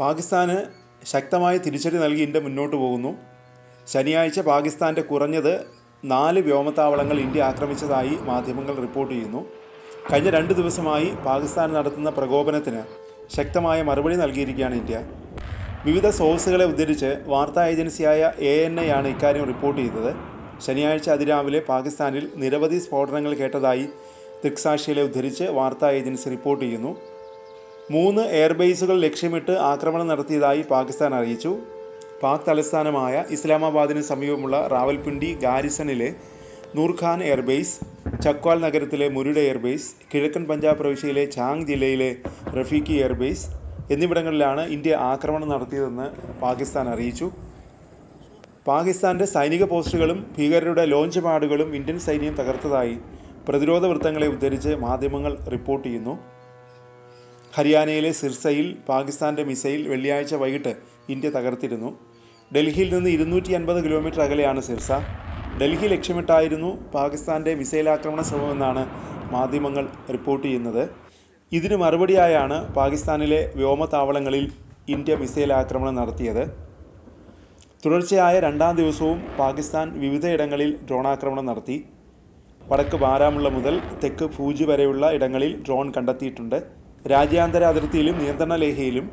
പാകിസ്ഥാന് ശക്തമായ തിരിച്ചടി നൽകി ഇന്ത്യ മുന്നോട്ട് പോകുന്നു. ശനിയാഴ്ച പാകിസ്ഥാന്റെ കുറഞ്ഞത് നാല് വ്യോമത്താവളങ്ങൾ ഇന്ത്യ ആക്രമിച്ചതായി മാധ്യമങ്ങൾ റിപ്പോർട്ട് ചെയ്യുന്നു. കഴിഞ്ഞ രണ്ട് ദിവസമായി പാകിസ്ഥാൻ നടത്തുന്ന പ്രകോപനത്തിന് ശക്തമായ മറുപടി നൽകിയിരിക്കുകയാണ് ഇന്ത്യ. വിവിധ സോഴ്സുകളെ ഉദ്ധരിച്ച് വാർത്താ ഏജൻസിയായ എ എൻ ഐ ആണ് ഇക്കാര്യം റിപ്പോർട്ട് ചെയ്തത്. ശനിയാഴ്ച അതിരാവിലെ പാകിസ്ഥാനിൽ നിരവധി സ്ഫോടനങ്ങൾ കേട്ടതായി ദൃക്സാക്ഷികളെ ഉദ്ധരിച്ച് വാർത്താ ഏജൻസി റിപ്പോർട്ട് ചെയ്യുന്നു. മൂന്ന് എയർബേസുകൾ ലക്ഷ്യമിട്ട് ആക്രമണം നടത്തിയതായി പാകിസ്ഥാൻ അറിയിച്ചു. പാക് തലസ്ഥാനമായ ഇസ്ലാമാബാദിന് സമീപമുള്ള റാവൽപിണ്ടി ഗാരിസണിലെ നൂർഖാൻ എയർബേസ് ചക്വാൽ നഗരത്തിലെ മുരുഡ എയർബേസ് കിഴക്കൻ പഞ്ചാബ് പ്രവിശ്യയിലെ ചാങ് ജില്ലയിലെ റഫീഖി എയർബേസ് എന്നിവിടങ്ങളിലാണ് ഇന്ത്യ ആക്രമണം നടത്തിയതെന്ന് പാകിസ്ഥാൻ അറിയിച്ചു. പാകിസ്ഥാന്റെ സൈനിക പോസ്റ്റുകളും ഭീകരരുടെ ലോഞ്ച് പാടുകളും ഇന്ത്യൻ സൈന്യം തകർത്തതായി പ്രതിരോധ വൃത്തങ്ങളെ ഉദ്ധരിച്ച് മാധ്യമങ്ങൾ റിപ്പോർട്ട് ചെയ്യുന്നു. ഹരിയാനയിലെ സിർസയിൽ പാകിസ്ഥാന്റെ മിസൈൽ വെള്ളിയാഴ്ച വൈകിട്ട് ഇന്ത്യ തകർത്തിരുന്നു. ഡൽഹിയിൽ നിന്ന് ഇരുന്നൂറ്റി അൻപത് കിലോമീറ്റർ അകലെയാണ് സിർസ. ഡൽഹി ലക്ഷ്യമിട്ടായിരുന്നു പാകിസ്ഥാന്റെ മിസൈൽ ആക്രമണ ശ്രമമെന്നാണ് മാധ്യമങ്ങൾ റിപ്പോർട്ട് ചെയ്യുന്നത്. ഇതിന് മറുപടിയായാണ് പാകിസ്ഥാനിലെ വ്യോമതാവളങ്ങളിൽ ഇന്ത്യ മിസൈൽ ആക്രമണം നടത്തിയത്. തുടർച്ചയായ രണ്ടാം ദിവസവും പാകിസ്ഥാൻ വിവിധയിടങ്ങളിൽ ഡ്രോണാക്രമണം നടത്തി. വടക്ക് ബാരാമുള്ള മുതൽ തെക്ക് ഫൂജ് വരെയുള്ള ഇടങ്ങളിൽ ഡ്രോൺ കണ്ടെത്തിയിട്ടുണ്ട്. രാജ്യാന്തര അതിർത്തിയിലും നിയന്ത്രണ രേഖയിലും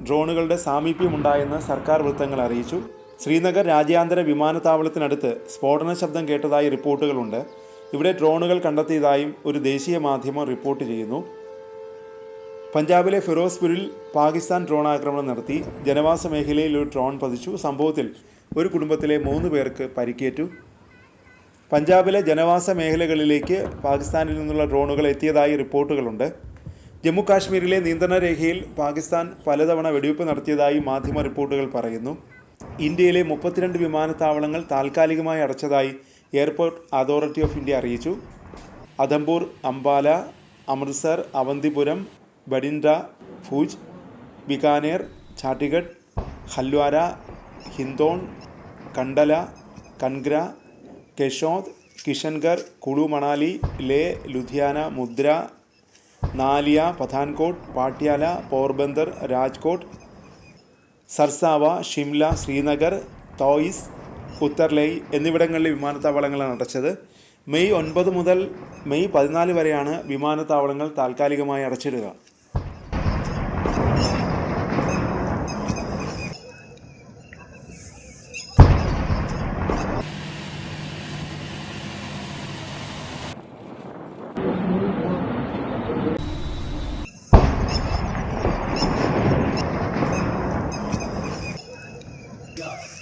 ഡ്രോണുകളുടെ സാമീപ്യമുണ്ടായെന്ന് സർക്കാർ വൃത്തങ്ങൾ അറിയിച്ചു. ശ്രീനഗർ രാജ്യാന്തര വിമാനത്താവളത്തിനടുത്ത് സ്ഫോടന ശബ്ദം കേട്ടതായി റിപ്പോർട്ടുകളുണ്ട്. ഇവിടെ ഡ്രോണുകൾ കണ്ടെത്തിയതായും ഒരു ദേശീയ മാധ്യമം റിപ്പോർട്ട് ചെയ്യുന്നു. പഞ്ചാബിലെ ഫിറോസ്പൂരിൽ പാകിസ്ഥാൻ ഡ്രോൺ ആക്രമണം നടത്തി. ജനവാസ മേഖലയിൽ ഒരു ഡ്രോൺ പതിച്ചു. സംഭവത്തിൽ ഒരു കുടുംബത്തിലെ മൂന്ന് പേർക്ക് പരിക്കേറ്റു. പഞ്ചാബിലെ ജനവാസ മേഖലകളിലേക്ക് പാകിസ്ഥാനിൽ നിന്നുള്ള ഡ്രോണുകൾ എത്തിയതായി റിപ്പോർട്ടുകളുണ്ട്. ജമ്മു കാശ്മീരിലെ നിയന്ത്രണ രേഖയിൽ പാകിസ്ഥാൻ പലതവണ വെടിവെപ്പ് നടത്തിയതായി മാധ്യമ റിപ്പോർട്ടുകൾ പറയുന്നു. ഇന്ത്യയിലെ മുപ്പത്തിരണ്ട് വിമാനത്താവളങ്ങൾ താൽക്കാലികമായി അടച്ചതായി എയർപോർട്ട് അതോറിറ്റി ഓഫ് ഇന്ത്യ അറിയിച്ചു. അധംപൂർ അംബാല അമൃത്സർ അവന്തിപുരം ബഡിൻഡ ഫൂജ് ബിക്കാനേർ ചാട്ടിഗഡ് ഹൽവാര ഹിന്ദോൺ കണ്ടല കൺഗ്ര കെഷോദ് കിഷൻഗർ കുളു മണാലി ലേ ലുധിയാന മുദ്ര നാലിയ പഥാൻകോട്ട് പാട്യാല പോർബന്ദർ രാജ്കോട്ട് സർസാവ ഷിംല ശ്രീനഗർ തോയിസ് ഉത്തർലേയ് എന്നിവിടങ്ങളിലെ വിമാനത്താവളങ്ങളാണ് അടച്ചത്. മെയ് ഒൻപത് മുതൽ മെയ് പതിനാല് വരെയാണ് വിമാനത്താവളങ്ങൾ താൽക്കാലികമായി അടച്ചിടുക. Yes.